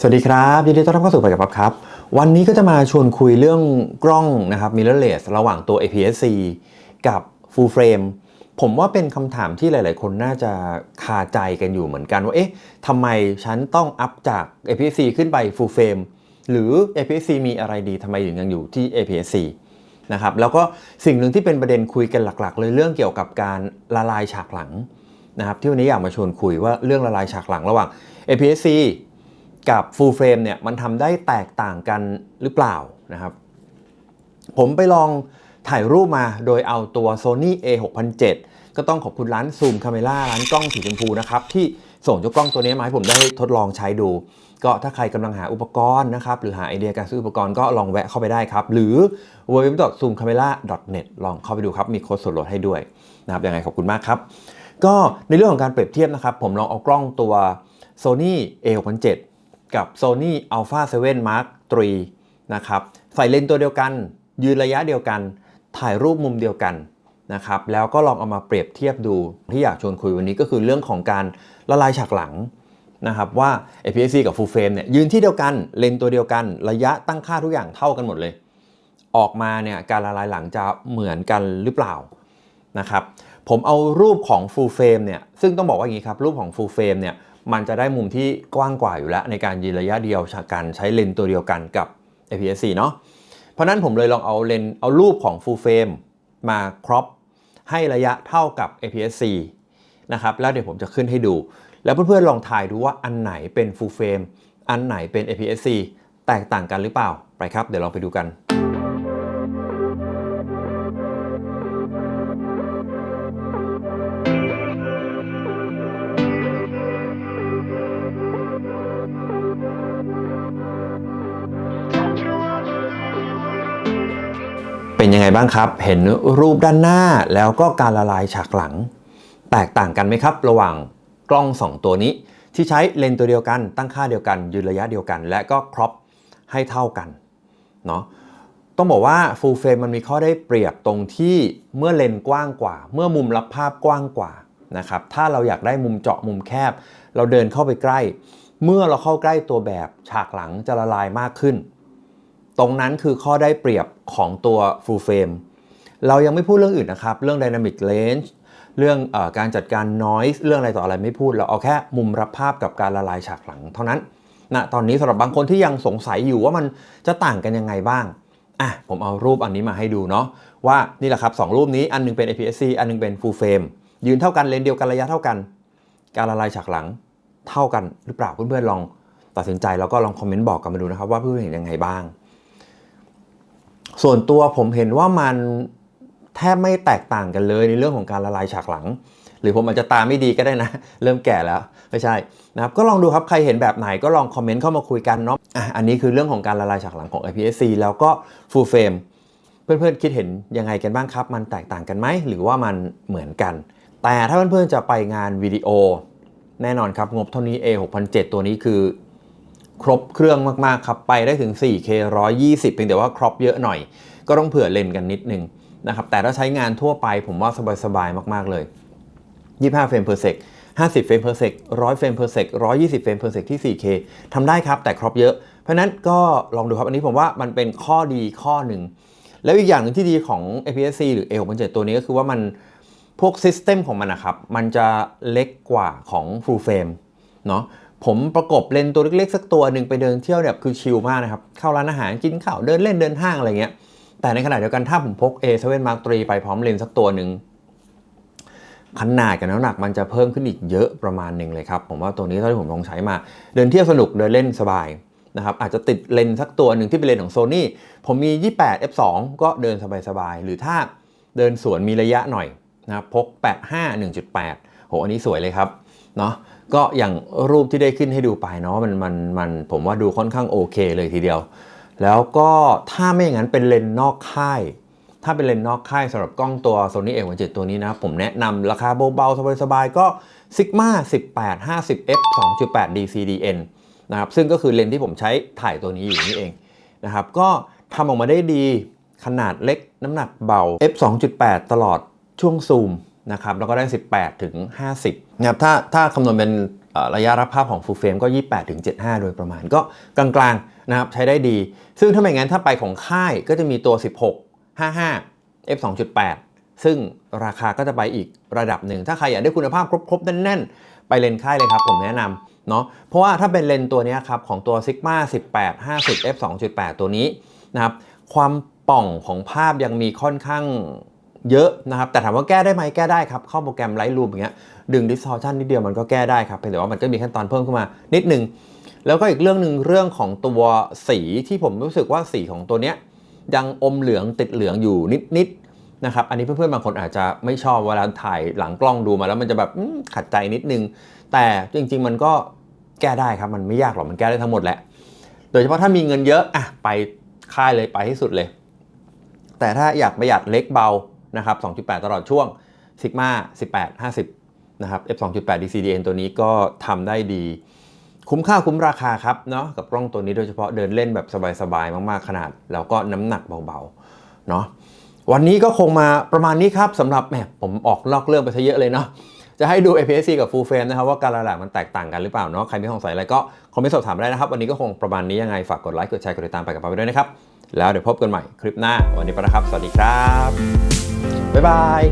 สวัสดีครับยินดีต้อนรับเข้าสู่ไปกับปั๊บครับ วันนี้ก็จะมาชวนคุยเรื่องกล้องนะครับ mirrorless ระหว่างตัว APS-C กับ full frame ผมว่าเป็นคำถามที่หลาย ๆ คนน่าจะคาใจกันอยู่เหมือนกันว่าเอ๊ะทำไมฉันต้องอัพจาก APS-C ขึ้นไป full frame หรือ APS-C มีอะไรดีทำไมถึงยังอยู่ที่ APS-C นะครับแล้วก็สิ่งหนึ่งที่เป็นประเด็นคุยกันหลัก ๆ เลยเรื่องเกี่ยวกับการละลายฉากหลังนะครับที่วันนี้อยากมาชวนคุยว่าเรื่องละลายฉากหลังระหว่าง APS-C กับ full frame เนี่ยมันทำได้แตกต่างกันหรือเปล่านะครับ ผมไปลองถ่ายรูปมาโดยเอาตัว Sony A 6 0 0ก็ต้องขอบคุณร้านซูมคาเมล่าร้านกล้องสีชมพูนะครับ ที่ส่งเจ้ากล้องตัวนี้มาให้ผมได้ทดลองใช้ดู ก็ถ้าใครกำลังหาอุปกรณ์นะครับ หรือหาไอเดียการซื้ออุปกรณ์ก็ลองแวะเข้าไปได้ครับ หรือ www.zoomcamera.net ลองเข้าไปดูครับ มีโค้ดส่วนลดให้ด้วยนะครับยังไงขอบคุณมากครับ ก็ในเรื่องของการเปรียบเทียบนะครับ ผมลองเอากล้องตัว Sony A 6 0 0 กับ Sony Alpha 7 Mark III นะครับใส่เลนส์ตัวเดียวกัน ยืนระยะเดียวกัน ถ่ายรูปมุมเดียวกันนะครับแล้วก็ลองเอามาเปรียบเทียบดูที่อยากชวนคุยวันนี้ก็คือเรื่องของการละลายฉากหลังนะครับว่า APS-C กับ Full Frame เนี่ยยืนที่เดียวกันเลนส์ตัวเดียวกัน ระยะตั้งค่าทุกอย่างเท่ากันหมดเลย ออกมาเนี่ยการละลายหลังจะเหมือนกันหรือเปล่านะครับผมเอารูปของ Full Frame เนี่ยซึ่งต้องบอกว่าอย่างนี้ครับรูปของ Full Frame เนี่ย มันจะได้มุมที่กว้างกว่าอยู่แล้ว ในการยืนระยะเดียวจากการใช้เลนส์ตัวเดียวกันกับ APS-C เนาะเพราะนั้นผมเลยลองเอาเลนเอารูปของ Full Frame มาครอปให้ระยะเท่ากับ APS-C นะครับแล้วเดี๋ยวผมจะขึ้นให้ดู แล้วเพื่อนๆลองทายดูว่าอันไหนเป็น Full Frame อันไหนเป็น APS-C แตกต่างกันหรือเปล่าไปครับ เดี๋ยวลองไปดูกัน เป็นยังไงบ้างครับ เห็นรูปด้านหน้าแล้วก็การละลายฉากหลัง แตกต่างกันไหมครับ ระหว่างกล้อง 2 ตัวนี้ ที่ใช้เลนส์ตัวเดียวกัน ตั้งค่าเดียวกันยืนระยะเดียวกัน และก็ครอปให้เท่ากันเนาะต้องบอกว่า full frame มันมีข้อได้เปรียบตรงที่เมื่อเลนส์กว้างกว่า เมื่อมุมรับภาพกว้างกว่านะครับถ้าเราอยากได้มุมเจาะมุมแคบ เราเดินเข้าไปใกล้ เมื่อเราเข้าใกล้ตัวแบบฉากหลังจะละลายมากขึ้น ตรงนั้นคือข้อได้เปรียบของตัว full frame เรายังไม่พูดเรื่องอื่นนะครับ เรื่อง dynamic range เรื่องอการจัดการ noise เรื่องอะไรต่ออะไรไม่พูด เราเอาแค่มุมรับภาพกับการละลายฉากหลังเท่านั้นนะตอนนี้สำหรับบางคนที่ยังสงสัยอยู่ว่ามันจะต่างกันยังไงบ้างอะผมเอารูปอันนี้มาให้ดูเนาะว่านี่แหละครับสองรูปนี้อันหนึงเป็น APS-C อันหนึงเป็น full frame ยืนเท่ากันเลนเดียวกันระยะเท่ากัน การละลายฉากหลังเท่ากันหรือเปล่าเพื่อนๆลองตัดสินใจแล้วก็ลองคอมเมนต์บอกกันมาดูนะครับว่าเพื่อนเห็นยังไงบ้าง ส่วนตัวผมเห็นว่ามันแทบไม่แตกต่างกันเลยในเรื่องของการละลายฉากหลัง หรือผมอาจจะตาไม่ดีก็ได้นะ เริ่มแก่แล้วไม่ใช่นะครับก็ลองดูครับใครเห็นแบบไหนก็ลองคอมเมนต์เข้ามาคุยกันเนาะอะอันนี้คือเรื่องของการละลายฉากหลังของ IPS-C แล้วก็ Full Frame เพื่อนๆคิดเห็นยังไงกันบ้างครับ มันแตกต่างกันไหมหรือว่ามันเหมือนกัน แต่ถ้าเพื่อนๆจะไปงานวิดีโอ แน่นอนครับงบเท่านี้ A6007 ตัวนี้คือ ครบเครื่องมากๆครับไปได้ถึง 4K 120เพียงแต่ว่าครอปเยอะหน่อย ก็ต้องเผื่อเลนกันนิดนึงนะครับแต่ถ้าใช้งานทั่วไปผมว่าสบายๆมาก ๆ เลย 25 เฟรม per sec 50 เฟรม per sec 100 เฟรม per sec 120 เฟรม per sec ที่ 4K ทำได้ครับแต่ครอปเยอะ เพราะนั้นก็ลองดูครับ อันนี้ผมว่ามันเป็นข้อดีข้อหนึ่ง แล้วอีกอย่างหนึ่งที่ดีของ APS-C หรือ A67 ตัวนี้ก็คือว่ามันพวกซิสเต็มของมันนะครับ มันจะเล็กกว่าของ Full Frame เนาะ ผมประกบเลนตัวเล็กๆ สักตัวหนึ่งไปเดินเที่ยวแบบคือชิลมากนะครับ เข้าร้านอาหารกินข้าวเดินเล่นเดินห้างอะไรเงี้ย แต่ในขณะเดียวกันถ้าผมพก A7 Mark III ไปพร้อมเลนส์สักตัวหนึ่งขนาดกับน้ำหนักมันจะเพิ่มขึ้นอีกเยอะประมาณหนึ่งเลยครับ ผมว่าตัวนี้เท่าที่ผมลองใช้มา เดินเที่ยวสนุกเดินเล่นสบายนะครับอาจจะติดเลนส์สักตัวหนึ่งที่เป็นเลนส์ของ Sony ผมมี 28 f2 ก็เดินสบายๆหรือถ้าเดินสวนมีระยะหน่อยนะครับพก 85 1.8โหอันนี้สวยเลยครับเนาะ ก็อย่างรูปที่ได้ขึ้นให้ดูไปเนาะมันมันมันผมว่าดูค่อนข้างโอเคเลยทีเดียว แล้วก็ถ้าไม่อย่างนั้นเป็นเลนส์นอกค่าย ถ้าเป็นเลนส์นอกค่ายสำหรับกล้องตัว Sony A17 ตัวนี้นะ ผมแนะนำราคาเบาๆสบายๆก็ Sigma 18 50 f 2.8 DCDN นะครับซึ่งก็คือเลนส์ที่ผมใช้ถ่ายตัวนี้อยู่นี่เองนะครับก็ทำออกมาได้ดีขนาดเล็กน้ำหนักเบา f 2.8 ตลอดช่วงซูม นะครับแล้วก็ได้ 18 ถึง 50นะครับถ้าถ้าคำนวณเป็นระยะรับภาพของ full frame ก็ 28 ถึง 75 โดยประมาณก็กลางๆนะครับใช้ได้ดี ซึ่งถ้าไม่งั้นถ้าไปของค่ายก็จะมีตัว 16 55 f 2.8 ซึ่งราคาก็จะไปอีกระดับหนึ่ง ถ้าใครอยากได้คุณภาพครบๆ แน่นๆ ไปเลนค่ายเลยครับ ผมแนะนำเนาะเพราะว่าถ้าเป็นเลนตัวนี้ครับของตัว Sigma 18 50 f 2.8 ตัวนี้นะครับความป่องของภาพยังมีค่อนข้าง เยอะนะครับ แต่ถามว่าแก้ได้ไหมแก้ได้ครับ เข้าโปรแกรม Lightroom อย่างเงี้ยดึง distortion นิดเดียวมันก็แก้ได้ครับเพียงแต่ว่ามันก็มีขั้นตอนเพิ่มขึ้นมานิดนึง แล้วก็อีกเรื่องหนึ่งเรื่องของตัวสีที่ผมรู้สึกว่าสีของตัวเนี้ยยังอมเหลืองติดเหลืองอยู่นิดๆนะครับอันนี้เพื่อนๆบางคนอาจจะไม่ชอบเวลาถ่ายหลังกล้องดูมาแล้วมันจะแบบขัดใจนิดนึง แต่จริง ๆ มันก็แก้ได้ครับมันไม่ยากหรอกมันแก้ได้ทั้งหมดแหละโดยเฉพาะถ้ามีเงินเยอะอะไปค่ายเลยไปให้สุดเลย แต่ถ้าอยากประหยัดเล็กเบา นะครับ 2.8 ตลอดช่วง Sigma 18 50 นะครับ f 2.8 DCDN ตัวนี้ก็ทำได้ดี คุ้มค่าคุ้มราคาครับเนาะกับกล้องตัวนี้โดยเฉพาะเดินเล่นแบบสบายๆ มากๆ ขนาด แล้วก็น้ำหนักเบาๆเนาะวันนี้ก็คงมาประมาณนี้ครับสำหรับแหมผมออกนอกเรื่องไปซะเยอะเลยเนาะจะให้ดู APS-C กับ Full Frame นะครับว่าการละลายมันแตกต่างกันหรือเปล่าเนาะใครมีข้อสงสัยอะไรก็คอมเมนต์สอบถามได้นะครับ วันนี้ก็คงประมาณนี้ยังไงฝากกดไลค์กดแชร์กดติดตามไปกับเราไปด้วยนะครับ แล้วเดี๋ยวพบกันใหม่คลิปหน้า วันนี้ไปนะครับ สวัสดีครับ บ๊ายบาย